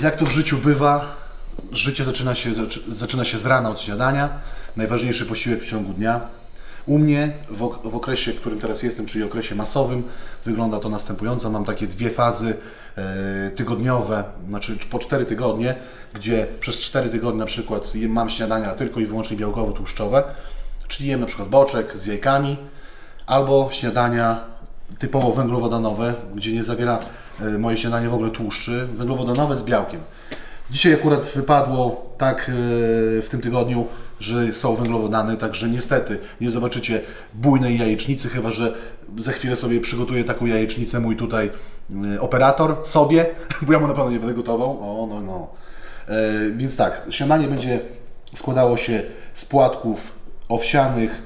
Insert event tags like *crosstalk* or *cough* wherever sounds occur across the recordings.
Jak to w życiu bywa, życie zaczyna się, zaczy- zaczyna się z rana od śniadania. Najważniejszy posiłek w ciągu dnia. U mnie w, w okresie, w którym teraz jestem, czyli okresie masowym, wygląda to następująco. Mam takie dwie fazy e, tygodniowe, znaczy po cztery tygodnie, gdzie przez cztery tygodnie na przykład mam śniadania tylko i wyłącznie białkowo-tłuszczowe, czyli jem na przykład boczek z jajkami, albo śniadania typowo węglowodanowe, gdzie nie zawiera e, moje śniadanie w ogóle tłuszczy, węglowodanowe z białkiem. Dzisiaj akurat wypadło tak e, w tym tygodniu, że są węglowodany, także niestety nie zobaczycie bujnej jajecznicy, chyba że za chwilę sobie przygotuje taką jajecznicę mój tutaj e, operator sobie, *laughs* bo ja mu na pewno nie będę gotował. O, no, no. Więc tak, śniadanie będzie składało się z płatków owsianych,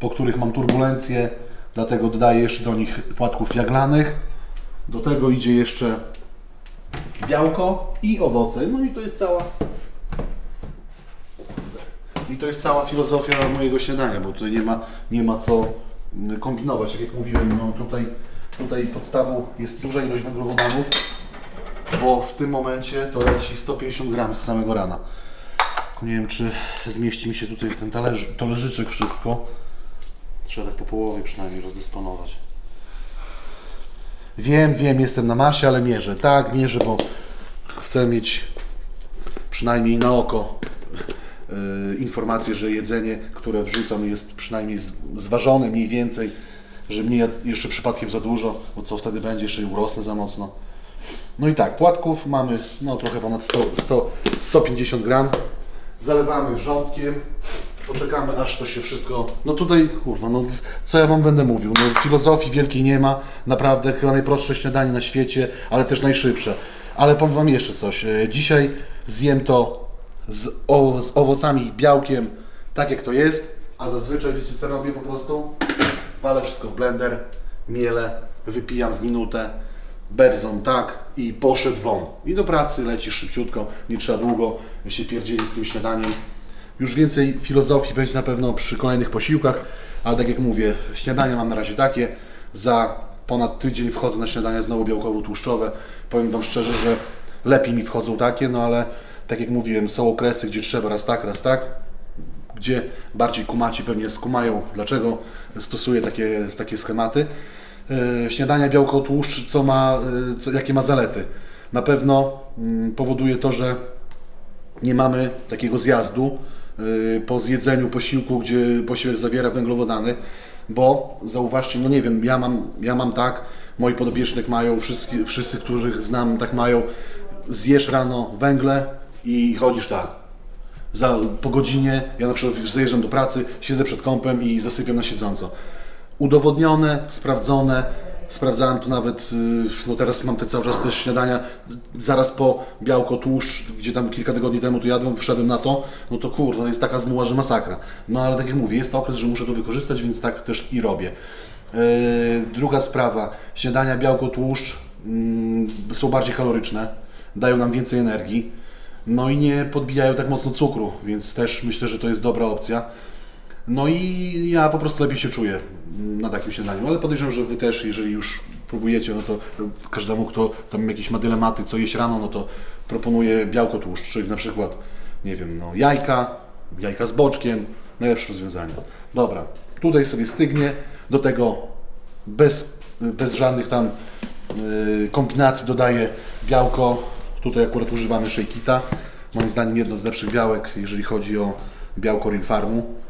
po których mam turbulencję, dlatego dodaję jeszcze do nich płatków jaglanych. Do tego idzie jeszcze białko i owoce. No i to jest cała i to jest cała filozofia mojego śniadania, bo tutaj nie ma, nie ma co kombinować. Tak jak mówiłem, no tutaj, tutaj podstawą jest duża ilość węglowodanów, bo w tym momencie to leci 150 gram z samego rana. Nie wiem, czy zmieści mi się tutaj w ten talerz, talerzyczek wszystko. Trzeba po połowie przynajmniej rozdysponować. Wiem, wiem, jestem na masie, ale mierzę. Tak, mierzę, bo chcę mieć przynajmniej na oko yy, informację, że jedzenie, które wrzucam jest przynajmniej zważone mniej więcej, że nie jeszcze przypadkiem za dużo, bo co wtedy będzie, jeszcze urosnę za mocno. No i tak, płatków mamy no, trochę ponad 100, 100, 150 gram. Zalewamy wrzątkiem. Poczekamy aż to się wszystko. No tutaj, kurwa, no co ja wam będę mówił? No filozofii wielkiej nie ma. Naprawdę chyba najprostsze śniadanie na świecie, ale też najszybsze. Ale powiem wam jeszcze coś. E, Dzisiaj zjem to z, o, z owocami białkiem, tak jak to jest. A zazwyczaj wiecie co robię po prostu? Walę wszystko w blender, mielę, wypijam w minutę, berzą tak i poszedł won. I do pracy leci szybciutko, nie trzeba długo się pierdzieli z tym śniadaniem. Już więcej filozofii będzie na pewno przy kolejnych posiłkach, ale tak jak mówię, śniadania mam na razie takie. Za ponad tydzień wchodzę na śniadania znowu białkowo-tłuszczowe. Powiem Wam szczerze, że lepiej mi wchodzą takie, no ale tak jak mówiłem, są okresy, gdzie trzeba raz tak, raz tak gdzie bardziej kumaci pewnie skumają, dlaczego stosuję takie, takie schematy. E, Śniadania białko tłuszcz, co ma, e, co, jakie ma zalety? Na pewno mm, powoduje to, że nie mamy takiego zjazdu po zjedzeniu posiłku, gdzie posiłek zawiera węglowodany, bo zauważcie, no nie wiem, ja mam, ja mam tak, moi podopiecznych mają, wszyscy, wszyscy, których znam, tak mają, zjesz rano węgle i chodzisz tak. Za, po godzinie, ja na przykład zajeżdżam do pracy, siedzę przed kąpem i zasypiam na siedząco. Udowodnione, sprawdzone, sprawdzałem tu nawet, y, no teraz mam te cały czas te śniadania, zaraz po białko, tłuszcz, gdzie tam kilka tygodni temu tu jadłem, wszedłem na to, no to kurde, jest taka zmuła, że masakra. No ale tak jak mówię, jest to okres, że muszę to wykorzystać, więc tak też i robię. Yy, druga sprawa, śniadania białko, tłuszcz mm, są bardziej kaloryczne, dają nam więcej energii, no i nie podbijają tak mocno cukru, więc też myślę, że to jest dobra opcja. No i ja po prostu lepiej się czuję na takim śniadaniu, ale podejrzewam, że Wy też, jeżeli już próbujecie, no to każdemu, kto tam jakieś ma dylematy, co jeść rano, no to proponuję białko tłuszcz, czyli na przykład, nie wiem, no jajka, jajka z boczkiem, najlepsze rozwiązanie. Dobra, tutaj sobie stygnie, do tego bez, bez żadnych tam yy, kombinacji dodaję białko, tutaj akurat używamy Shakeita, moim zdaniem jedno z lepszych białek, jeżeli chodzi o białko Real Farmu.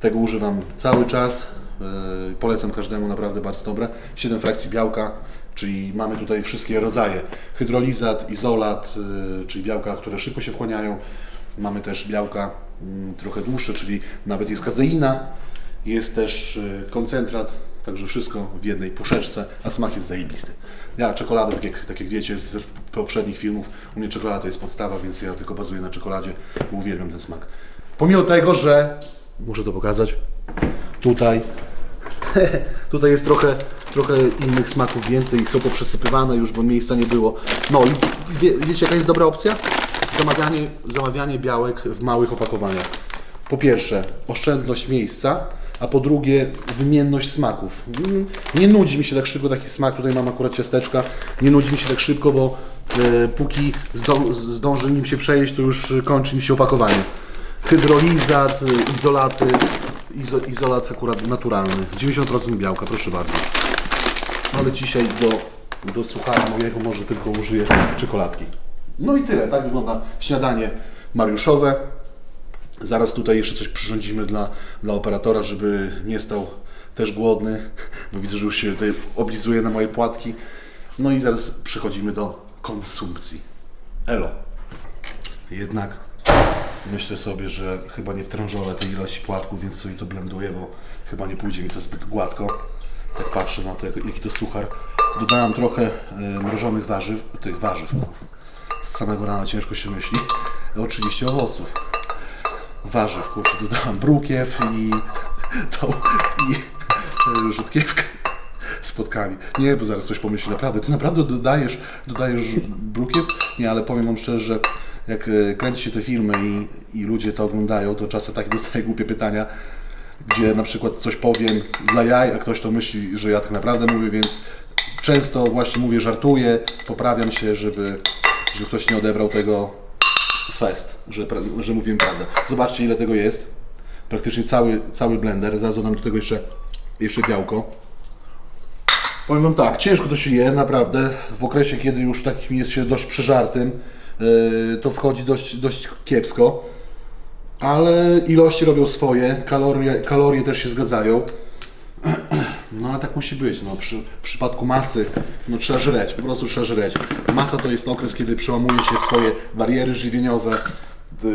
Tego używam cały czas. Yy, Polecam każdemu, naprawdę bardzo dobre. 7 frakcji białka, czyli mamy tutaj wszystkie rodzaje. Hydrolizat, izolat, yy, czyli białka, które szybko się wchłaniają. Mamy też białka mm, trochę dłuższe, czyli nawet jest kazeina. Jest też yy, koncentrat, także wszystko w jednej puszeczce, a smak jest zajebisty. Ja czekoladę, tak jak, tak jak wiecie z poprzednich filmów, u mnie czekolada to jest podstawa, więc ja tylko bazuję na czekoladzie, bo uwielbiam ten smak. Pomimo tego, że muszę to pokazać. Tutaj. *laughs* Tutaj jest trochę, trochę innych smaków więcej, są poprzesypywane już, bo miejsca nie było. No i wie, wiecie jaka jest dobra opcja? Zamawianie, zamawianie białek w małych opakowaniach. Po pierwsze, oszczędność miejsca, a po drugie, wymienność smaków. Mm, Nie nudzi mi się tak szybko taki smak, tutaj mam akurat ciasteczka, nie nudzi mi się tak szybko, bo e, póki zdą, zdąży nim się przejeść, to już kończy mi się opakowanie. Hydrolizat, e, izolaty, izo, izolat akurat naturalny. 90% białka, proszę bardzo. Ale dzisiaj do, do suchara mojego może tylko użyję czekoladki. No i tyle, tak wygląda śniadanie mariuszowe. Zaraz tutaj jeszcze coś przyrządzimy dla, dla operatora, żeby nie stał też głodny, bo widzę, że już się tutaj oblizuje na moje płatki. No i zaraz przechodzimy do konsumpcji. Elo. Jednak myślę sobie, że chyba nie wtrążolę tej ilości płatków, więc sobie to blenduję, bo chyba nie pójdzie mi to zbyt gładko. Tak patrzę na to, jak- jaki to suchar. Dodałem trochę e, mrożonych warzyw, tych warzyw, z samego rana ciężko się myśli. Oczywiście owoców warzyw, kurczę, dodałam brukiew i *laughs* tą i e, rzutkiewkę z płotkami. Nie, bo zaraz coś pomyśli, naprawdę, ty naprawdę dodajesz, dodajesz brukiew? Nie, ale powiem wam szczerze, że jak e, kręci się te filmy i, i ludzie to oglądają, to czasem takie dostaję głupie pytania, gdzie na przykład coś powiem dla jaj, a ktoś to myśli, że ja tak naprawdę mówię, więc często właśnie mówię, żartuję, poprawiam się, żeby, żeby ktoś nie odebrał tego fest, że, że mówiłem prawdę. Zobaczcie ile tego jest. Praktycznie cały, cały blender. Zaraz dodam do tego jeszcze, jeszcze białko. Powiem Wam tak, ciężko to się je, naprawdę. W okresie, kiedy już takim jest się dość przeżartym, to wchodzi dość, dość kiepsko. Ale ilości robią swoje, kalorie, kalorie też się zgadzają. *clears throat* No ale tak musi być. No, przy, w przypadku masy no, trzeba żreć, po prostu trzeba żreć. Masa to jest okres, kiedy przełamuje się swoje bariery żywieniowe,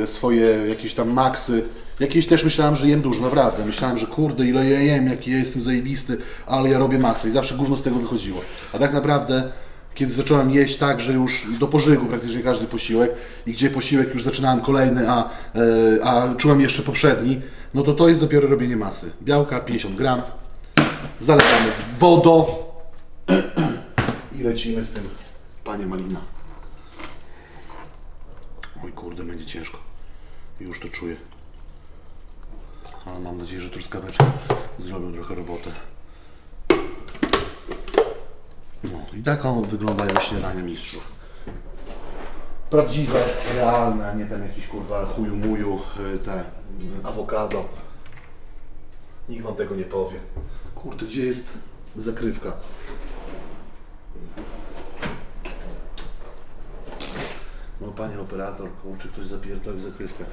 swoje jakieś tam maksy. Jakieś też myślałem, że jem dużo, naprawdę. Myślałem, że kurde, ile ja jem, jaki ja jestem zajebisty, ale ja robię masę i zawsze gówno z tego wychodziło. A tak naprawdę, kiedy zacząłem jeść tak, że już do pożygu praktycznie każdy posiłek i gdzie posiłek już zaczynałem kolejny, a, e, a czułem jeszcze poprzedni, no to to jest dopiero robienie masy. Białka 50 gram, zalewamy wodą i lecimy z tym, panie Malina. Oj kurde, będzie ciężko. Już to czuję. Ale mam nadzieję, że truskaweczki zrobią trochę robotę. I tak on wyglądają śniadania mistrzów. Prawdziwe, realne, nie ten jakiś kurwa chuju muju, y, te y, awokado. Nikt wam tego nie powie. Kurde, gdzie jest zakrywka? No panie operator, kurczę, ktoś zapierdolił zakrywkę.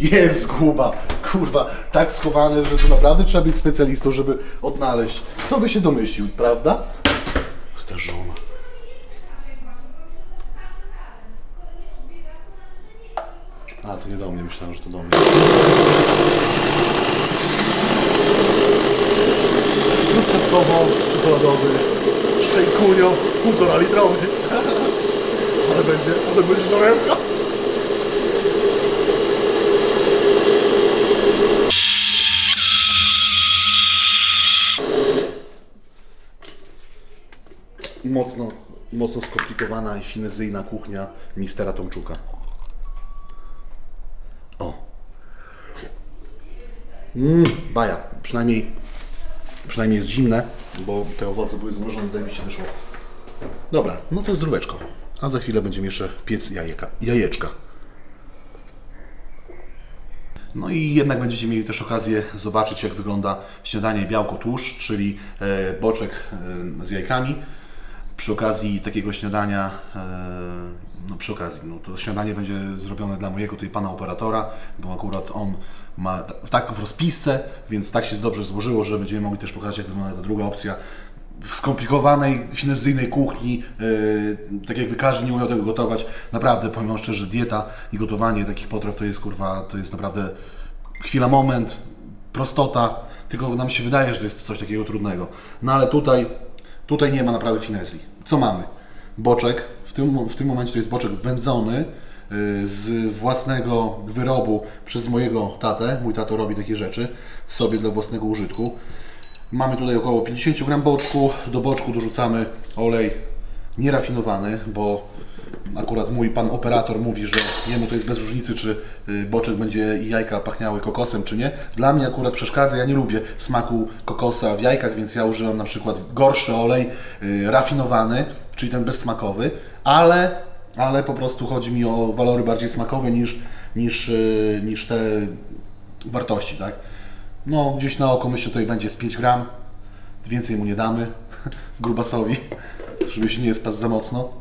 Jest zguba, kurwa, tak schowane, że to naprawdę trzeba być specjalistą, żeby odnaleźć. Kto by się domyślił, prawda? Ach, Ta żona. A, to nie do mnie, myślałem, że to do mnie. Truskawkowo-czekoladowy, szejkunio, półtora litrowy. *laughs* Ale będzie, ale będzie żarełka. Mocno, mocno skomplikowana i finezyjna kuchnia mistera Tomczuka. O. Mmm, baja. Przynajmniej, przynajmniej jest zimne, bo te owoce były zmrożone, zajebiście wyszło. Dobra, no to zdróweczko. A za chwilę będziemy jeszcze piec jajeka, jajeczka. No i jednak będziecie mieli też okazję zobaczyć, jak wygląda śniadanie białko-tłuszcz, czyli e, boczek e, z jajkami. Przy okazji takiego śniadania, e, no przy okazji, no to śniadanie będzie zrobione dla mojego tutaj pana operatora, bo akurat on ma ta- tak w rozpisce, więc tak się dobrze złożyło, że będziemy mogli też pokazać, jak wygląda ta druga opcja w skomplikowanej, finezyjnej kuchni, yy, tak jakby każdy nie umiał tego gotować. Naprawdę, powiem szczerze, dieta i gotowanie takich potraw to jest kurwa, to jest naprawdę chwila, moment, prostota, tylko nam się wydaje, że to jest coś takiego trudnego. No ale tutaj, tutaj nie ma naprawdę finezji. Co mamy? Boczek, w tym, w tym momencie to jest boczek wędzony, yy, z własnego wyrobu przez mojego tatę. Mój tato robi takie rzeczy sobie dla własnego użytku. Mamy tutaj około 50 gram boczku. Do boczku dorzucamy olej nierafinowany, bo Akurat mój pan operator mówi, że jemu to jest bez różnicy, czy y, boczek będzie i jajka pachniały kokosem, czy nie. Dla mnie akurat przeszkadza, ja nie lubię smaku kokosa w jajkach, więc ja używam na przykład gorszy olej, y, rafinowany, czyli ten bezsmakowy, ale, ale po prostu chodzi mi o walory bardziej smakowe niż, niż, y, niż te wartości, tak? No, gdzieś na oko myślę tutaj będzie z 5 gram, więcej mu nie damy, *laughs* grubasowi, żeby się nie spadł za mocno.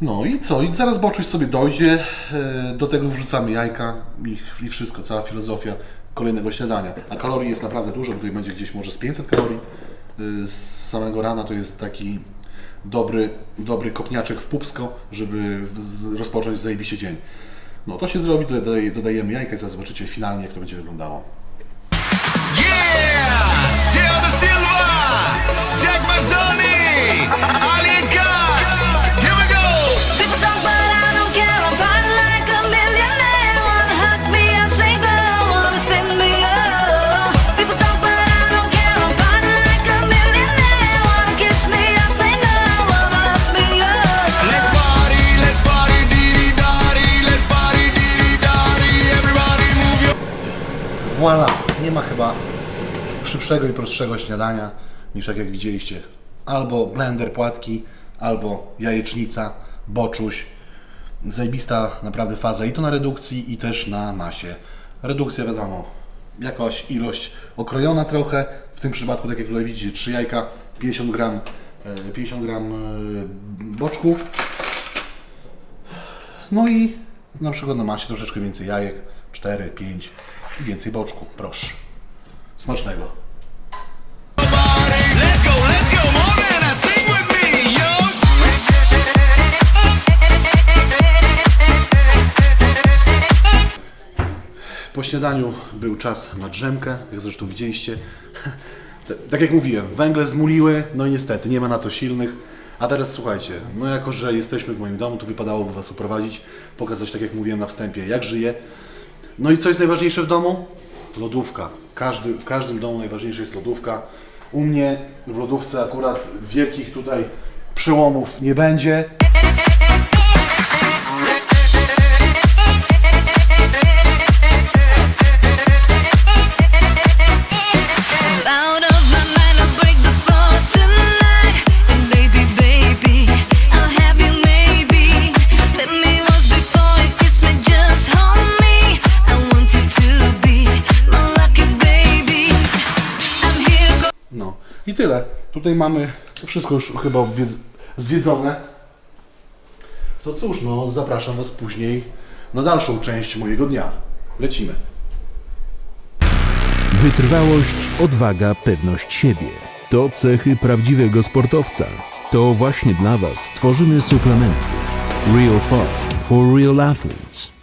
No i co? I zaraz boczuś sobie dojdzie, e, do tego wrzucamy jajka i, i wszystko, cała filozofia kolejnego śniadania. A kalorii jest naprawdę dużo, tutaj będzie gdzieś może z 500 kalorii. E, Z samego rana to jest taki dobry, dobry kopniaczek w pupsko, żeby rozpocząć zajebiście dzień. No to się zrobi, dodaje, dodajemy jajka i zaraz zobaczycie finalnie jak to będzie wyglądało. Yeah! Thiago Silva! Jack Mazzoni! Voila! Nie ma chyba szybszego i prostszego śniadania niż tak jak widzieliście. Albo blender płatki, albo jajecznica, boczuś. Zajebista naprawdę faza i to na redukcji i też na masie. Redukcja wiadomo, jakaś ilość okrojona trochę. W tym przypadku, tak jak tutaj widzicie, 3 jajka, 50 gram, e, 50 gram e, boczku. No i na przykład na masie troszeczkę więcej jajek, 4, 5 i więcej boczku, proszę. Smacznego. Let's go, let's go! Po śniadaniu był czas na drzemkę, jak zresztą widzieliście. *laughs* Tak jak mówiłem, węgle zmuliły, no i niestety, nie ma na to silnych. A teraz słuchajcie, no jako, że jesteśmy w moim domu, to wypadałoby Was uprowadzić, pokazać, tak jak mówiłem na wstępie, jak żyję. No i co jest najważniejsze w domu? Lodówka. Każdy, w każdym domu najważniejsza jest lodówka. U mnie w lodówce akurat wielkich tutaj przełomów nie będzie. I tyle. Tutaj mamy wszystko już chyba zwiedzone. To cóż, no zapraszam Was później na dalszą część mojego dnia. Lecimy. Wytrwałość, odwaga, pewność siebie to cechy prawdziwego sportowca. To właśnie dla Was tworzymy suplementy Real Farm for Real Athletes.